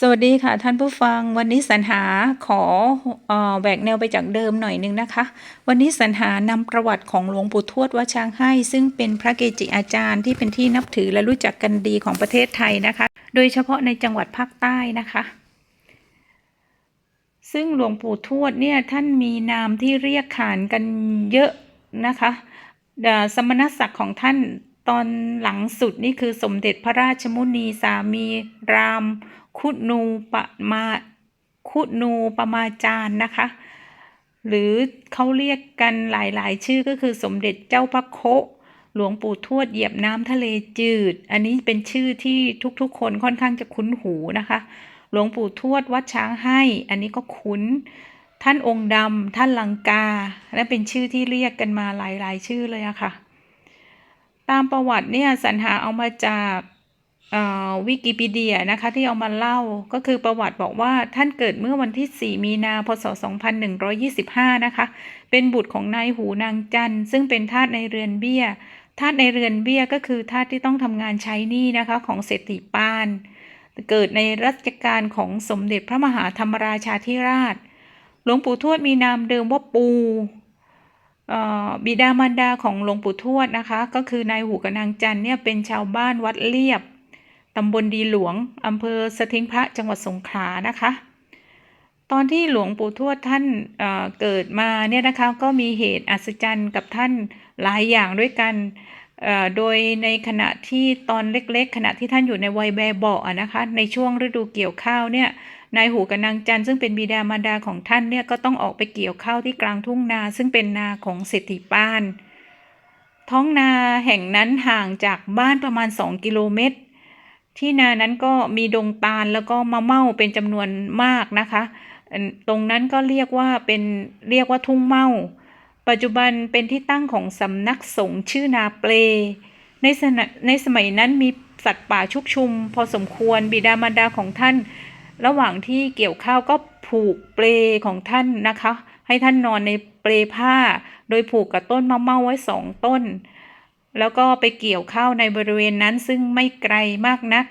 สวัสดีค่ะท่านผู้ฟังวันนี้สรรหาขออแหวกแนวไปจากเดิมหน่อยนึงนะคะ วันนี้สรรหานำประวัติของหลวงปู่ทวดวัดช้างให้ ซึ่งเป็นพระเกจิอาจารย์ที่เป็นที่นับถือและรู้จักกันดีของประเทศไทยนะคะ โดยเฉพาะในจังหวัดภาคใต้นะคะ ซึ่งหลวงปู่ทวดเนี่ยท่านมีนามที่เรียกขานกันเยอะนะคะ สมณศักดิ์ของท่านตอนหลังสุดนี่คือสมเด็จพระราชมุนีสามีราม คุณูปมาคุณูปมาจารย์นะคะ หรือเขาเรียกกันหลายๆ ชื่อก็คือสมเด็จเจ้าพระโคหลวงปู่ทวดเหยียบน้ำทะเลจืด อันนี้เป็นชื่อที่ทุกๆ คนค่อนข้างจะคุ้นหูนะคะ หลวงปู่ทวดวัดช้างให้ อันนี้ก็คุ้น ท่านองค์ดำท่านลังกา และเป็นชื่อที่เรียกกันมาหลายๆ ชื่อเลยอะค่ะ ตามประวัติเนี่ยสรรหาเอามาจาก วิกิพีเดียนะคะที่เอามาเล่าก็คือประวัติบอกว่าท่านเกิดเมื่อวันที่ 4 มีนา พศ 2125 นะคะ เป็นบุตรของนายหูนางจันซึ่งเป็นทาสในเรือนเบี้ยทาสในเรือนเบี้ยก็คือทาสที่ต้องทำงานใช้หนี้นะคะของเศรษฐีปาน เกิดในรัชกาลของสมเด็จพระมหาธรรมราชาธิราช หลวงปู่ทวดมีนามเดิมว่าปูบิดามารดาของหลวงปู่ทวดนะคะ ก็คือนายหูกับนางจันเนี่ยเป็นชาวบ้านวัดเลียบ ตำบลดีหลวงอำเภอสถิงพระจังหวัดสงขลานะคะ ตอนที่หลวงปู่ทวดท่านเเกิดมาเนี่ยนะคะก็มีเหตุอัศจรรย์กับท่านหลายอย่างด้วยกันโดยในขณะที่ตอนเล็กๆ ขณะที่ท่านอยู่ในวัยแบเบาะนะคะ ในช่วงฤดูเกี่ยวข้าวเนี่ยนายหูกับนางจันซึ่งเป็นบิดามารดาของท่านเนี่ยก็ต้องออกไปเกี่ยวข้าวที่กลางทุ่งนา ซึ่งเป็นนาของเศรษฐีป้าน ท้องนาแห่งนั้นห่างจากบ้านประมาณ 2 กิโลเมตร ที่นานั้นก็มีดงตาลแล้วก็มะเม่าเป็นจำนวนมากนะคะ ตรงนั้นก็เรียกว่าเป็นเรียกว่าทุ่งเม่า ปัจจุบันเป็นที่ตั้งของสำนักสงฆ์ชื่อนาเปลในสในสมัยนั้นมีสัตว์ป่าชุกชุม พอสมควรบิดามารดาของท่าน ระหว่างที่เกี่ยวข้าวก็ผูกเปลของท่านนะคะ ให้ท่านนอนในเปลผ้า โดยผูกกับต้นมะเม่าไว้สองต้น แล้วก็ไปเกี่ยวข้าวในบริเวณนั้นซึ่งไม่ไกลมากนัก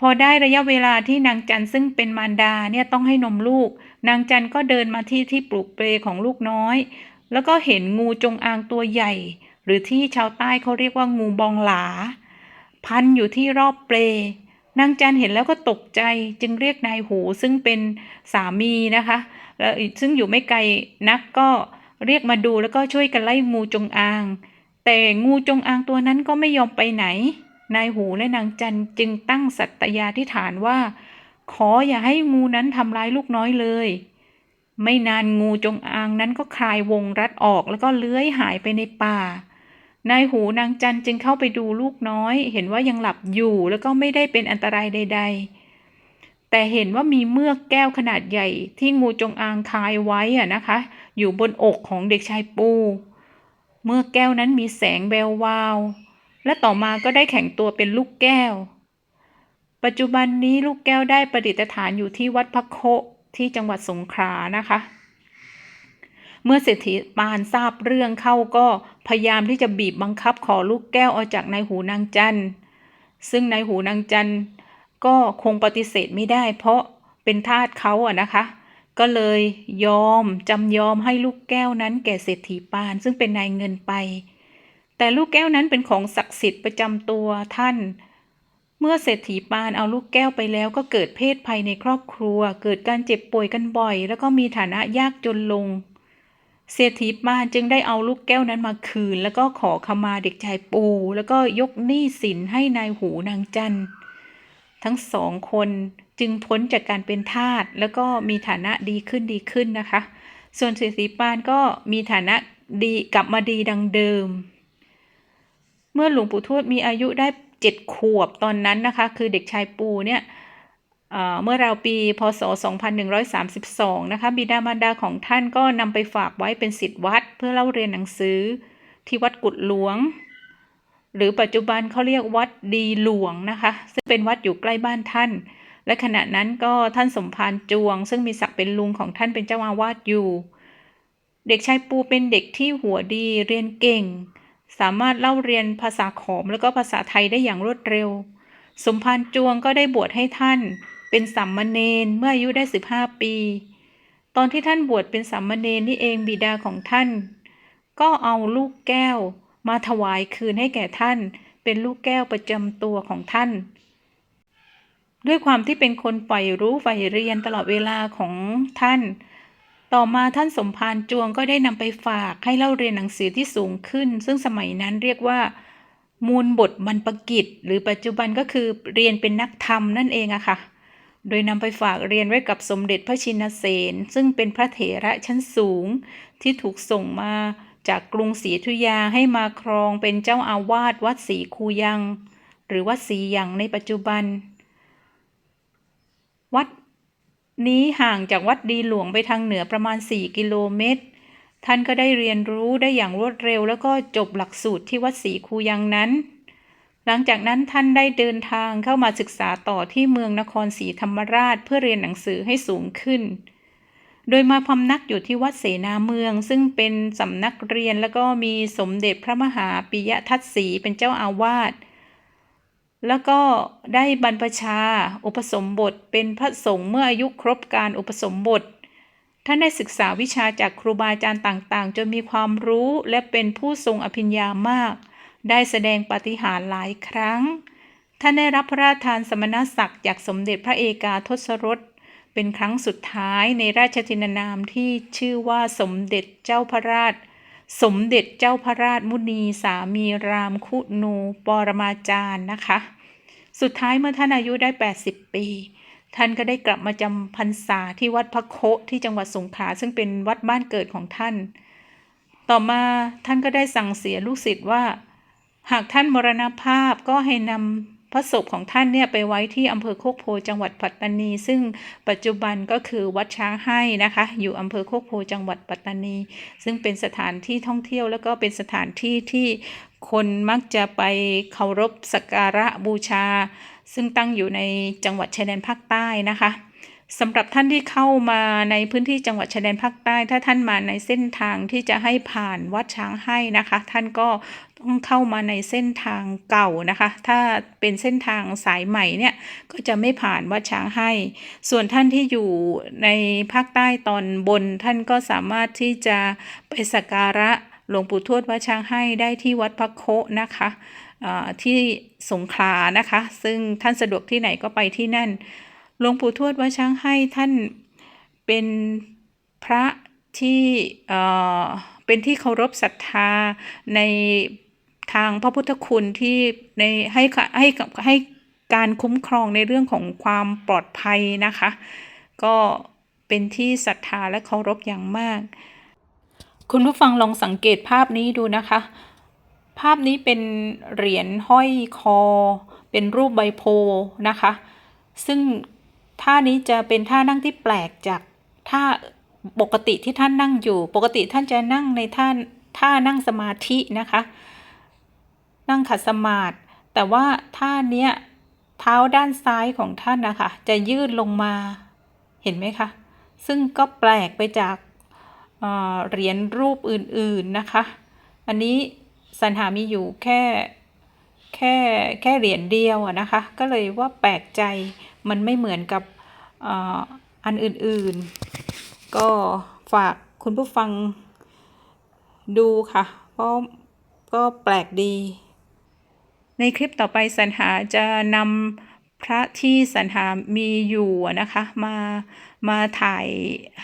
พอได้ระยะเวลาที่นางจันซึ่งเป็นมารดาเนี่ยต้องให้นมลูก นางจันก็เดินมาที่ที่ปลูกเปลของลูกน้อย แล้วก็เห็นงูจงอางตัวใหญ่ หรือที่ชาวใต้เขาเรียกว่างูบองหลา พันอยู่ที่รอบเปลนางจันเห็นแล้วก็ตกใจจึงเรียกนายหูซึ่งเป็นสามีนะคะแล้วซึ่งอยู่ไม่ไกลนักก็เรียกมาดูแล้วก็ช่วยกันไล่งูจงอาง แต่งูจงอางตัวนั้นก็ไม่ยอมไปไหน นายหูและนางจันจึงตั้งสัตยาธิฐานว่า ขออย่าให้งูนั้นทำร้ายลูกน้อยเลย ไม่นานงูจงอางนั้นก็คลายวงรัดออกแล้วก็เลื้อยหายไปในป่า นายหูนางจันจึงเข้าไปดูลูกน้อย เห็นว่ายังหลับอยู่แล้วก็ไม่ได้เป็นอันตรายใด ๆแต่เห็นว่ามีเมือกแก้วขนาดใหญ่ที่งูจงอางคายไว้อะนะคะ อยู่บนอกของเด็กชายปู เมื่อแก้วนั้นมีแสงแวววาว และต่อมาก็ได้แข็งตัวเป็นลูกแก้ว ปัจจุบันนี้ลูกแก้วได้ประดิษฐานอยู่ที่วัดพระโคที่จังหวัดสงขลานะคะ เมื่อเศรษฐีปานทราบเรื่องเข้าก็พยายามที่จะบีบบังคับขอลูกแก้วออกจากนายหูนางจันซึ่งนายหูนางจันก็คงปฏิเสธไม่ได้ เพราะเป็นทาสเขาอะนะคะ ก็เลยยอมจำยอมให้ลูกแก้วนั้นแก่เศรษฐีปาน ซึ่งเป็นนายเงินไป แต่ลูกแก้วนั้นเป็นของศักดิ์สิทธิ์ประจำตัวท่าน เมื่อเศรษฐีปานเอาลูกแก้วไปแล้วก็เกิดเพศภัยในครอบครัว เกิดการเจ็บป่วยกันบ่อย แล้วก็มีฐานะยากจนลง เศรษฐีปานจึงได้เอาลูกแก้วนั้นมาคืน แล้วก็ขอขมาเด็กชายปู แล้วก็ยกหนี้สินให้นายหูนางจันทั้งสองคน จึงพ้นจากการเป็นทาสแล้วก็มีฐานะดีขึ้นดีขึ้นนะคะ ส่วนเศรษฐีปานก็มีฐานะดีกลับมาดีดังเดิม เมื่อหลวงปู่ทวดมีอายุได้เจ็ดขวบตอนนั้นนะคะ คือเด็กชายปูเนี่ยเมื่อราวปีพศ 2132 นะคะ บิดามารดาของท่านก็นำไปฝากไว้เป็นสิทธิวัด เพื่อเล่าเรียนหนังสือที่วัดกุดหลวง หรือปัจจุบันเขาเรียกวัดดีหลวงนะคะ ซึ่งเป็นวัดอยู่ใกล้บ้านท่าน และขณะนั้นก็ท่านสมภารจวง ซึ่งมีศักดิ์เป็นลุงของท่านเป็นเจ้าอาวาสอยู่ เด็กชายปูเป็นเด็กที่หัวดีเรียนเก่ง สามารถเล่าเรียนภาษาขอมแล้วก็ภาษาไทยได้อย่างรวดเร็ว สมภารจวงก็ได้บวชให้ท่าน เป็นสามเณรเมื่ออายุได้ 15 ปี ตอนที่ท่านบวชเป็นสามเณรนี่เองบิดาของท่าน ก็เอาลูกแก้วมาถวายคืนให้แก่ท่าน เป็นลูกแก้วประจำตัวของท่าน ด้วยความที่เป็นคนใฝ่รู้ใฝ่เรียนตลอดเวลาของท่าน ต่อมาท่านสมภารจวงก็ได้นำไปฝากให้เล่าเรียนหนังสือที่สูงขึ้น ซึ่งสมัยนั้นเรียกว่า มูลบทบรรพกิจ หรือปัจจุบันก็คือเรียนเป็นนักธรรมนั่นเองอะค่ะ โดยนำไปฝากเรียนไว้กับสมเด็จพระชินเสนซึ่งเป็นพระเถระชั้นสูงที่ถูกส่งมาจากกรุงศรีอยุธยาให้มาครองเป็นเจ้าอาวาสวัดศรีคูยัง หรือวัดศรียังในปัจจุบัน วัดนี้ห่างจากวัดดีหลวงไปทางเหนือประมาณ 4 กิโลเมตร ท่านก็ได้เรียนรู้ได้อย่างรวดเร็ว แล้วก็จบหลักสูตรที่วัดศรีคูยังนั้น หลังจากนั้นท่านได้เดินทางเข้ามาศึกษาต่อที่เมืองนครศรีธรรมราชเพื่อเรียนหนังสือให้สูงขึ้น โดยมาพำนักอยู่ที่วัดเสนาเมือง ซึ่งเป็นสำนักเรียนแล้วก็มีสมเด็จพระมหาปิยทัตสีเป็นเจ้าอาวาส แล้วก็ได้บรรพชา อุปสมบทเป็นพระสงฆ์เมื่ออายุครบการอุปสมบท ท่านได้ศึกษาวิชาจากครูบาอาจารย์ต่างๆ จนมีความรู้และเป็นผู้ทรงอภิญญามาก ได้แสดงปาฏิหาริย์หลายครั้ง ท่านได้รับพระราชทานสมณศักดิ์จากสมเด็จพระเอกาทศรสเป็นครั้งสุดท้ายในราชทินานามที่ชื่อว่าสมเด็จเจ้าพระราช สมเด็จเจ้าพระราชมุนีสามีรามคุนูปรมาจารย์นะคะ สุดท้ายเมื่อท่านอายุได้ 80 ปี ท่านก็ได้กลับมาจำพรรษาที่วัดพระโคที่จังหวัดสงขลาซึ่งเป็นวัดบ้านเกิดของท่าน ต่อมาท่านก็ได้สั่งเสียลูกศิษย์ว่า หากท่านมรณภาพก็ให้นำ พระศพของท่านเนี่ยไปไว้ที่อำเภอโคกโพจังหวัดปัตตานี ซึ่งปัจจุบันก็คือวัดช้างให้นะคะ อยู่อำเภอโคกโพจังหวัดปัตตานี ซึ่งเป็นสถานที่ท่องเที่ยวแล้วก็เป็นสถานที่ที่คนมักจะไปเคารพสักการะบูชา ซึ่งตั้งอยู่ในจังหวัดชายแดนภาคใต้นะคะสำหรับท่านที่เข้ามาในพื้นที่จังหวัดชายแดนภาคใต้ ถ้าท่านมาในเส้นทางที่จะให้ผ่านวัดช้างให้นะคะ ท่านก็ ต้องเข้ามาในเส้นทางเก่านะคะ ถ้าเป็นเส้นทางสายใหม่เนี่ยก็จะไม่ผ่านวัดช้างให้ ส่วนท่านที่อยู่ในภาคใต้ตอนบน ท่านก็สามารถที่จะไปสักการะหลวงปู่ทวดวัดช้างให้ได้ที่วัดพระโคะนะคะที่สงขลานะคะ ซึ่งท่านสะดวกที่ไหนก็ไปที่นั่นหลวงปู่ทวดวัดช้างให้ท่านเป็นพระที่เป็นที่เคารพศรัทธาใน ทางพระพุทธคุณที่ในให้ให้ให้การคุ้มครองในเรื่องของความปลอดภัยนะคะ ก็เป็นที่ศรัทธาและเคารพอย่างมาก คุณผู้ฟังลองสังเกตภาพนี้ดูนะคะ ภาพนี้เป็นเหรียญห้อยคอ เป็นรูปใบโพนะคะ ซึ่งท่านี้จะเป็นท่านั่งที่แปลกจากท่าปกติที่ท่านนั่งอยู่ ปกติท่านจะนั่งในท่าท่านั่งสมาธินะคะ นั่งขัดสมาธิแต่ว่าท่าเนี้ยเท้าด้านซ้ายของท่านนะคะจะยืดลงมาเห็นไหมคะ ซึ่งก็แปลกไปจากเหรียญรูปอื่นๆนะคะ อันนี้สันหามีอยู่แค่แค่แค่เหรียญเดียวนะคะ ก็เลยว่าแปลกใจมันไม่เหมือนกับอันอื่นๆ ก็ฝากคุณผู้ฟังดูค่ะ เพราะก็แปลกดี ในคลิปต่อไปสันหาจะนำพระที่สันหามีอยู่นะคะมามาถ่าย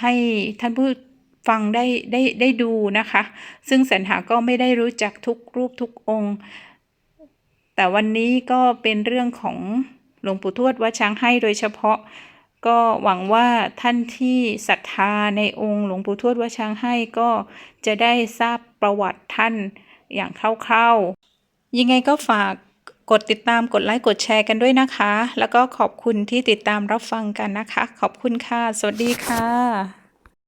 ให้ท่านผู้ฟังได้ได้ได้ดูนะคะ ซึ่งสันหาก็ไม่ได้รู้จักทุกรูปทุกองค์ แต่วันนี้ก็เป็นเรื่องของหลวงปู่ทวดวัดช้างให้โดยเฉพาะก็หวังว่าท่านที่ศรัทธาในองค์หลวงปู่ทวดวัดช้างให้ก็จะได้ทราบประวัติท่านอย่างคร่าวๆ ยังไงก็ฝากกดติดตามกดไลค์กดแชร์กันด้วยนะคะ แล้วก็ขอบคุณที่ติดตามรับฟังกันนะคะ ขอบคุณค่ะ สวัสดีค่ะ